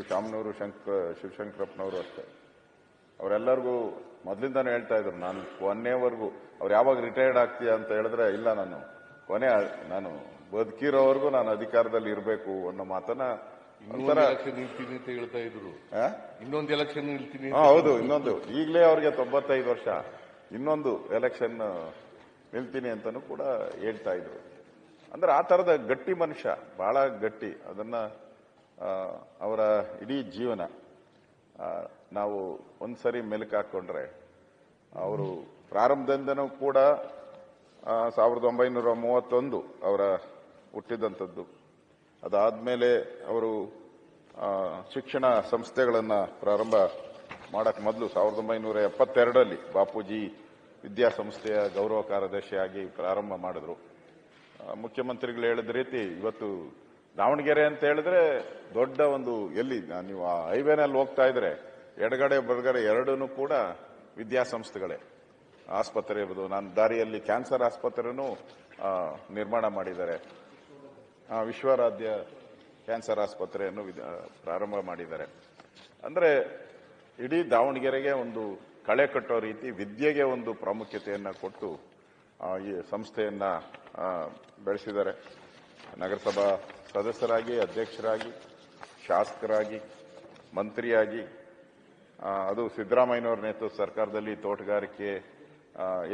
ಇವರು ಶಾಮನೂರು ಶಂಕರ ಶಿವಶಂಕರಪ್ಪನವರು ಅಷ್ಟೇ. ಅವರೆಲ್ಲರಿಗೂ ಮೊದಲಿಂದಾನು ಹೇಳ್ತಾ ಇದ್ರು ನಾನು ಕೊನೆವರೆಗೂ ಅವ್ರು ಯಾವಾಗ ರಿಟೈರ್ಡ್ ಆಗ್ತೀಯ ಅಂತ ಹೇಳಿದ್ರೆ ಇಲ್ಲ ನಾನು ಕೊನೆ ನಾನು ಬದುಕಿರೋವರೆಗೂ ನಾನು ಅಧಿಕಾರದಲ್ಲಿ ಇರಬೇಕು ಅನ್ನೋ ಮಾತನ್ನ ನಿಲ್ತೀನಿ ಅಂತ ಹೇಳ್ತಾ ಇದ್ರು? ಇನ್ನೊಂದು ಎಲೆಕ್ಷನ್ ನಿಲ್ತೀನಿ ಹೌದು ಇನ್ನೊಂದು. ಈಗಲೇ ಅವ್ರಿಗೆ ತೊಂಬತ್ತೈದು ವರ್ಷ. ಇನ್ನೊಂದು ಎಲೆಕ್ಷನ್ ನಿಲ್ತೀನಿ ಅಂತಾನು ಕೂಡ ಹೇಳ್ತಾ ಇದ್ರು. ಅಂದ್ರೆ ಆ ತರದ ಗಟ್ಟಿ ಮನುಷ್ಯ ಬಹಳ ಗಟ್ಟಿ. ಅದನ್ನ ಅವರ ಇಡೀ ಜೀವನ ನಾವು ಒಂದ್ಸರಿ ಮೆಲುಕು ಹಾಕೊಂಡ್ರೆ ಅವರು ಪ್ರಾರಂಭದಿಂದನೂ ಕೂಡ ಸಾವಿರದ ಒಂಬೈನೂರ ಮೂವತ್ತೊಂದು ಅವರ ಹುಟ್ಟಿದಂಥದ್ದು. ಅದಾದ್ಮೇಲೆ ಅವರು ಶಿಕ್ಷಣ ಸಂಸ್ಥೆಗಳನ್ನು ಪ್ರಾರಂಭ ಮಾಡೋಕ್ಕೆ ಮೊದಲು ಸಾವಿರದ ಒಂಬೈನೂರ ಎಪ್ಪತ್ತೆರಡರಲ್ಲಿ ಬಾಪೂಜಿ ವಿದ್ಯಾಸಂಸ್ಥೆಯ ಗೌರವ ಕಾರ್ಯದರ್ಶಿಯಾಗಿ ಪ್ರಾರಂಭ ಮಾಡಿದ್ರು. ಮುಖ್ಯಮಂತ್ರಿಗಳು ಹೇಳಿದ ರೀತಿ ಇವತ್ತು ದಾವಣಗೆರೆ ಅಂತ ಹೇಳಿದ್ರೆ ದೊಡ್ಡ ಒಂದು ಎಲ್ಲಿ, ನೀವು ಆ ಹೈವೇನಲ್ಲಿ ಹೋಗ್ತಾ ಇದ್ರೆ ಎಡಗಡೆ, ಬಲಗಡೆ ಎರಡೂ ಕೂಡ ವಿದ್ಯಾಸಂಸ್ಥೆಗಳೇ ಆಸ್ಪತ್ರೆ ಇರ್ಬೋದು ನಾನು ದಾರಿಯಲ್ಲಿ ಕ್ಯಾನ್ಸರ್ ಆಸ್ಪತ್ರೆನೂ ನಿರ್ಮಾಣ ಮಾಡಿದ್ದಾರೆ. ವಿಶ್ವರಾಧ್ಯ ಕ್ಯಾನ್ಸರ್ ಆಸ್ಪತ್ರೆಯನ್ನು ಪ್ರಾರಂಭ ಮಾಡಿದ್ದಾರೆ. ಅಂದರೆ ಇಡೀ ದಾವಣಗೆರೆಗೆ ಒಂದು ಕಳೆ ಕಟ್ಟೋ ರೀತಿ, ವಿದ್ಯೆಗೆ ಒಂದು ಪ್ರಾಮುಖ್ಯತೆಯನ್ನು ಕೊಟ್ಟು ಈ ಸಂಸ್ಥೆಯನ್ನ ಬೆಳೆಸಿದ್ದಾರೆ. ನಗರಸಭಾ ಸದಸ್ಯರಾಗಿ, ಅಧ್ಯಕ್ಷರಾಗಿ, ಶಾಸಕರಾಗಿ, ಮಂತ್ರಿಯಾಗಿ ಅದು ಸಿದ್ದರಾಮಯ್ಯನವರ ನೇತೃತ್ವ ಸರ್ಕಾರದಲ್ಲಿ ತೋಟಗಾರಿಕೆ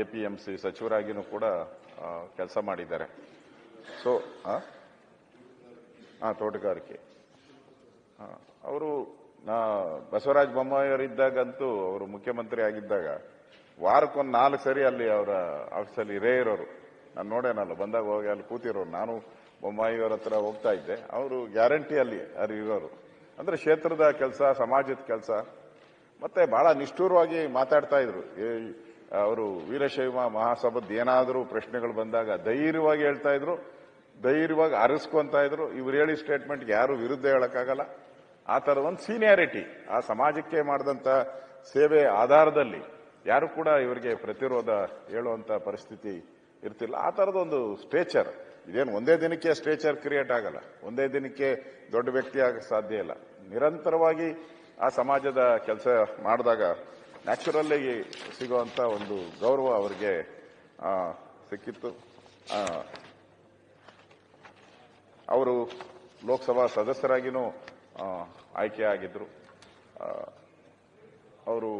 ಎಪಿಎಂಸಿ ಸಚಿವರಾಗಿನೂ ಕೂಡ ಕೆಲಸ ಮಾಡಿದ್ದಾರೆ. ಸೊ ಹಾಂ ತೋಟಗಾರಿಕೆ. ಅವರು ಬಸವರಾಜ ಬೊಮ್ಮಾಯಿಯವರಿದ್ದಾಗಂತೂ ಅವರು ಮುಖ್ಯಮಂತ್ರಿ ಆಗಿದ್ದಾಗ, ವಾರಕ್ಕೊಂದು ನಾಲ್ಕು ಸರಿ ಅಲ್ಲಿ ಅವರ ಆಫೀಸಲ್ಲಿ ಇರೇ ಇರೋರು. ನಾನು ನೋಡೇನಲ್ಲ, ಬಂದಾಗ ಹೋಗಿ ಅಲ್ಲಿ ಕೂತಿರೋರು. ನಾನು ಬೊಮ್ಮಾಯಿಯವರ ಹತ್ರ ಹೋಗ್ತಾ ಇದ್ದೆ. ಅವರು ಗ್ಯಾರಂಟಿ ಅಲ್ಲಿ ಇರೋರು. ಅಂದ್ರೆ ಕ್ಷೇತ್ರದ ಕೆಲಸ, ಸಮಾಜದ ಕೆಲಸ. ಮತ್ತೆ ಬಹಳ ನಿಷ್ಠೂರವಾಗಿ ಮಾತಾಡ್ತಾ ಇದ್ರು. ಅವರು ವೀರಶೈವ ಮಹಾಸಭದ ಏನಾದರೂ ಪ್ರಶ್ನೆಗಳು ಬಂದಾಗ ಧೈರ್ಯವಾಗಿ ಹೇಳ್ತಾ ಇದ್ರು. ಧೈರ್ಯವಾಗಿ ಅರಸ್ಕೊಂತ ಇದ್ರು. ಇವ್ರು ಹೇಳಿ ಸ್ಟೇಟ್ಮೆಂಟ್ಗೆ ಯಾರು ವಿರುದ್ಧ ಹೇಳಕ್ಕಾಗಲ್ಲ. ಆ ತರದ ಒಂದು ಸೀನಿಯಾರಿಟಿ ಆ ಸಮಾಜಕ್ಕೆ ಮಾಡಿದಂತ ಸೇವೆ ಆಧಾರದಲ್ಲಿ ಯಾರು ಕೂಡ ಇವರಿಗೆ ಪ್ರತಿರೋಧ ಹೇಳುವಂಥ ಪರಿಸ್ಥಿತಿ ಇರ್ತಿಲ್ಲ. ಆ ಥರದ ಸ್ಟೇಚರ್ ಇದೇನು ಒಂದೇ ದಿನಕ್ಕೆ ಸ್ಟೇಚರ್ ಕ್ರಿಯೇಟ್ ಆಗಲ್ಲ. ಒಂದೇ ದಿನಕ್ಕೆ ದೊಡ್ಡ ವ್ಯಕ್ತಿ ಆಗಕ್ಕೆ ಸಾಧ್ಯ ಇಲ್ಲ. ನಿರಂತರವಾಗಿ ಆ ಸಮಾಜದ ಕೆಲಸ ಮಾಡಿದಾಗ ನ್ಯಾಚುರಲ್ಲಾಗಿ ಸಿಗುವಂತ ಒಂದು ಗೌರವ ಅವರಿಗೆ ಸಿಕ್ಕಿತ್ತು. ಅವರು ಲೋಕಸಭಾ ಸದಸ್ಯರಾಗಿನೂ ಆಯ್ಕೆ ಆಗಿದ್ರು. ಅವರು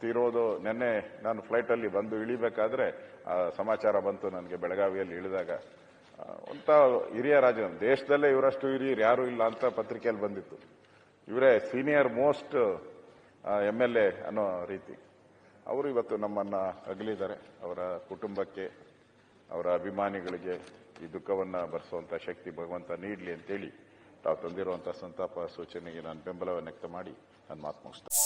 ತೀರೋದು ನಿನ್ನೆ ನಾನು ಫ್ಲೈಟಲ್ಲಿ ಬಂದು ಇಳಿಬೇಕಾದ್ರೆ ಸಮಾಚಾರ ಬಂತು ನನಗೆ ಬೆಳಗಾವಿಯಲ್ಲಿ ಇಳಿದಾಗ. ಒಂಥ ಹಿರಿಯ ರಾಜ ದೇಶದಲ್ಲೇ ಇವರಷ್ಟು ಹಿರಿಯರು ಯಾರೂ ಇಲ್ಲ ಅಂತ ಪತ್ರಿಕೆಯಲ್ಲಿ ಬಂದಿತ್ತು. ಇವರೇ senior most M L A ಅನ್ನೋ ರೀತಿ. ಅವರು ಇವತ್ತು ನಮ್ಮನ್ನ ಅಗಲಿದ್ದಾರೆ. ಅವರ ಕುಟುಂಬಕ್ಕೆ, ಅವರ ಅಭಿಮಾನಿಗಳಿಗೆ ಈ ದುಃಖವನ್ನ ಭರಿಸುವಂತ ಶಕ್ತಿ ಭಗವಂತ ನೀಡಲಿ ಅಂತೇಳಿ ತಾವು ತಂದಿರುವಂತಹ ಸಂತಾಪ ಸೂಚನೆಗೆ ನಾನು ಬೆಂಬಲವನ್ನು ವ್ಯಕ್ತ ಮಾಡಿ ನನ್ನ ಮಾತು ಮುಗಿಸ್ತೇನೆ